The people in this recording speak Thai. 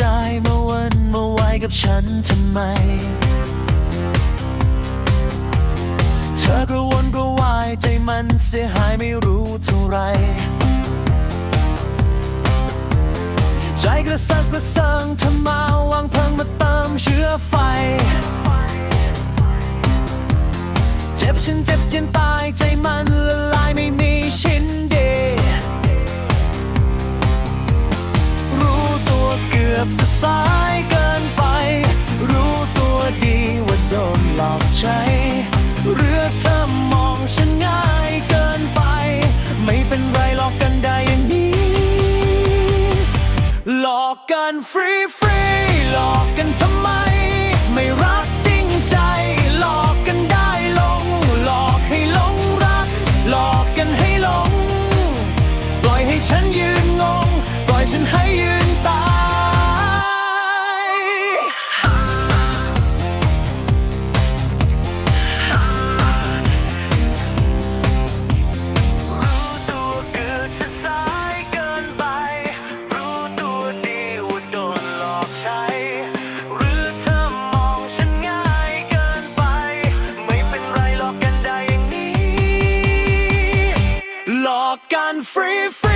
จมาวนมาไว้กับฉันทำไม เธอกระวนกระวายใจมันเสียหายไม่รู้เท่าไร ใจกระสับกระเซิงทำมาวางเพลิงมาเติมเชื้อไฟ free, free. free, free.